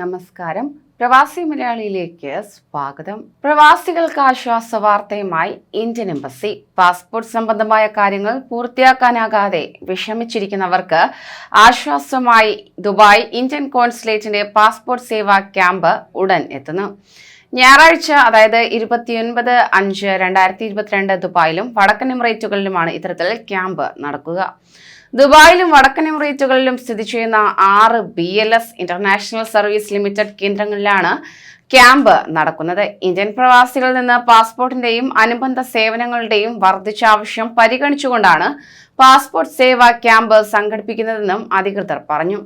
നമസ്കാരം. പ്രവാസി മലയാളിയിലേക്ക് സ്വാഗതം. പ്രവാസികൾക്ക് ആശ്വാസ വാർത്തയുമായി ഇന്ത്യൻ എംബസി. പാസ്പോർട്ട് സംബന്ധമായ കാര്യങ്ങൾ പൂർത്തിയാക്കാനാകാതെ വിഷമിച്ചിരിക്കുന്നവർക്ക് ആശ്വാസമായി ദുബായ് ഇന്ത്യൻ കോൺസുലേറ്റിന്റെ പാസ്പോർട്ട് സേവാ ക്യാമ്പ് ഉടൻ എത്തുന്നു. ഞായറാഴ്ച അതായത് ഇരുപത്തിയൊൻപത് അഞ്ച് രണ്ടായിരത്തി ഇരുപത്തിരണ്ട് ദുബായിലും വടക്കൻ എമിറേറ്റുകളിലുമാണ് ഇത്തരത്തിൽ ക്യാമ്പ് നടക്കുക. ദുബായിലും വടക്കൻ എമിറേറ്റുകളിലും സ്ഥിതി ചെയ്യുന്ന ആറ് B L S international service limited കേന്ദ്രങ്ങളിലാണ് ക്യാമ്പ് നടക്കുന്നത്. ഇന്ത്യൻ പ്രവാസികളിൽ നിന്ന് പാസ്പോർട്ടിന്റെയും അനുബന്ധ സേവനങ്ങളുടെയും വർദ്ധിച്ച ആവശ്യം പരിഗണിച്ചുകൊണ്ടാണ് പാസ്പോർട്ട് സേവാ ക്യാമ്പ് സംഘടിപ്പിക്കുന്നതെന്നും അധികൃതർ പറഞ്ഞു.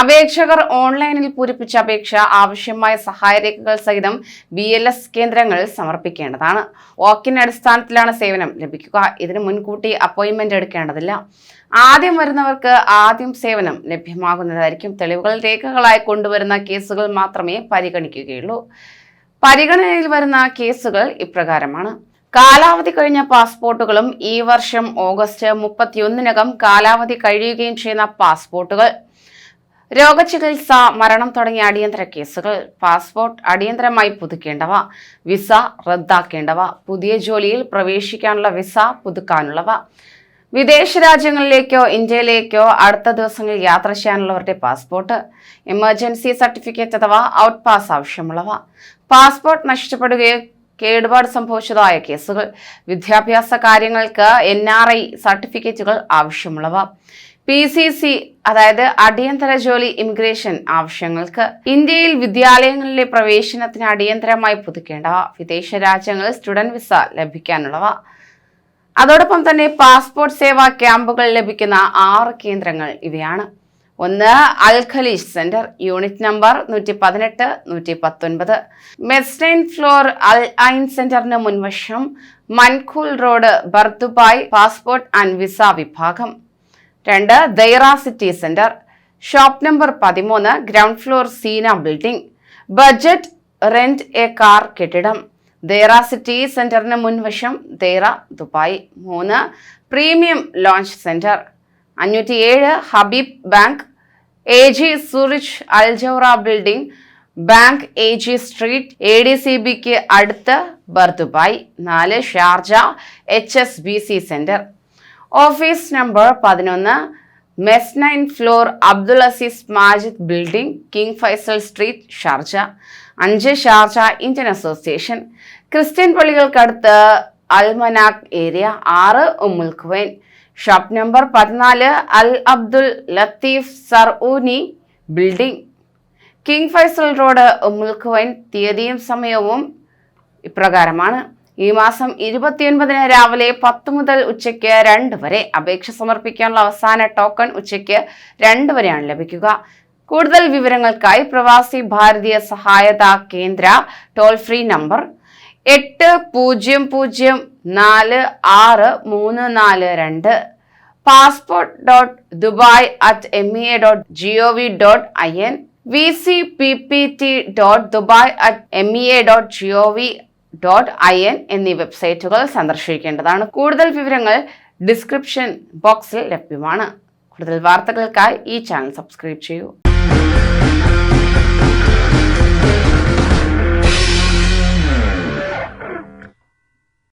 അപേക്ഷകർ ഓൺലൈനിൽ പൂരിപ്പിച്ച അപേക്ഷ ആവശ്യമായ സഹായരേഖകൾ സഹിതം ബി എൽ എസ് കേന്ദ്രങ്ങളിൽ സമർപ്പിക്കേണ്ടതാണ്. വാക്കിൻ അടിസ്ഥാനത്തിലാണ് സേവനം ലഭിക്കുക. ഇതിന് മുൻകൂട്ടി അപ്പോയിൻമെന്റ് എടുക്കേണ്ടതില്ല. ആദ്യം വരുന്നവർക്ക് ആദ്യം സേവനം ലഭ്യമാകുന്നതായിരിക്കും. തെളിവുകൾ രേഖകളായി കൊണ്ടുവരുന്ന കേസുകൾ മാത്രമേ പരിഗണിക്കുകയുള്ളൂ. പരിഗണനയിൽ വരുന്ന കേസുകൾ ഇപ്രകാരമാണ്. കാലാവധി കഴിഞ്ഞ പാസ്പോർട്ടുകളും ഈ വർഷം ഓഗസ്റ്റ് മുപ്പത്തിയൊന്നിനകം കാലാവധി കഴിയുകയും ചെയ്യുന്ന പാസ്പോർട്ടുകൾ. രോഗചികിത്സ മരണം തുടങ്ങിയ അടിയന്തര കേസുകൾ. പാസ്പോർട്ട് അടിയന്തരമായി പുതുക്കേണ്ടവ വിസ റദ്ദാക്കേണ്ടവ പുതിയ ജോലിയിൽ പ്രവേശിക്കാനുള്ള വിസ പുതുക്കാനുള്ളവ. വിദേശ രാജ്യങ്ങളിലേക്കോ ഇന്ത്യയിലേക്കോ അടുത്ത ദിവസങ്ങളിൽ യാത്ര ചെയ്യാനുള്ളവരുടെ പാസ്പോർട്ട്. എമർജൻസി സർട്ടിഫിക്കറ്റ് അഥവാ ഔട്ട് പാസ് ആവശ്യമുള്ളവ. പാസ്പോർട്ട് നഷ്ടപ്പെടുകയോ കേടുപാട് സംഭവിച്ചതായ കേസുകൾ. വിദ്യാഭ്യാസ കാര്യങ്ങൾക്ക് എൻ ആർ ഐ സർട്ടിഫിക്കറ്റുകൾ ആവശ്യമുള്ളവ. പി സി സി അതായത് അടിയന്തര ജോലി ഇമിഗ്രേഷൻ ആവശ്യങ്ങൾക്ക്. ഇന്ത്യയിൽ വിദ്യാലയങ്ങളിലെ പ്രവേശനത്തിന് അടിയന്തരമായി പുതുക്കേണ്ടവ വിദേശ രാജ്യങ്ങളിൽ സ്റ്റുഡന്റ് വിസ ലഭിക്കാനുള്ളവ. അതോടൊപ്പം തന്നെ പാസ്പോർട്ട് സേവാ ക്യാമ്പുകൾ ലഭിക്കുന്ന ആറ് കേന്ദ്രങ്ങൾ ഇവയാണ്. ഒന്ന് അൽഖലീഷ് സെന്റർ യൂണിറ്റ് നമ്പർ നൂറ്റി പതിനെട്ട് നൂറ്റി പത്തൊൻപത് മെസ്റ്റൈൻ ഫ്ലോർ അൽ ഐൻ സെന്ററിന് മുൻവശം Mankhool road Bur Dubai passport and visa വിഭാഗം. രണ്ട് Deira city centre shop number പതിമൂന്ന് ground floor Seena building budget rent a car കെട്ടിടം. ദേറ സിറ്റി സെന്ററിന് മുൻവശം ദേറ ദുബായ്. മൂന്ന് പ്രീമിയം ലോഞ്ച് സെന്റർ അഞ്ഞൂറ്റി ഏഴ് Habib bank A G Zurich Al Jaura building bank A G street A D C ബിക്ക് അടുത്ത് Bur Dubai നാല് Sharjah H S B C centre office number പതിനൊന്ന് mess nine floor Abdul Aziz Majid building King Faisal street Sharjah. അഞ്ച് Sharjah Indian association. Christian പള്ളികൾക്കടുത്ത് അൽമനാക് area ആറ് ഉമ്മുൽ shop number പതിനാല് Al Abdul Latif Sarouni building. King Faisal road Umm al തീയതിയും സമയവും ഇപ്രകാരമാണ്. ഈ മാസം ഇരുപത്തിയൊൻപതിന് രാവിലെ പത്ത് മുതൽ ഉച്ചയ്ക്ക് രണ്ട് വരെ അപേക്ഷ സമർപ്പിക്കാനുള്ള അവസാന ടോക്കൺ ഉച്ചയ്ക്ക് രണ്ട് വരെയാണ് ലഭിക്കുക. കൂടുതൽ വിവരങ്ങൾക്കായി പ്രവാസി ഭാരതീയ സഹായതാ കേന്ദ്ര ടോൾ ഫ്രീ നമ്പർ എട്ട് പൂജ്യം പൂജ്യം നാല് ആറ് മൂന്ന് നാല് രണ്ട്. Passport dot Dubai at M E A dot G O V dot I N V C P P T dot Dubai at M E A dot G O V dot I N എന്നീ വെബ്സൈറ്റുകൾ സന്ദർശിക്കേണ്ടതാണ്. കൂടുതൽ വിവരങ്ങൾ description ബോക്സിൽ ലഭ്യമാണ്. കൂടുതൽ വാർത്തകൾക്കായി ഈ channel subscribe ചെയ്യൂ.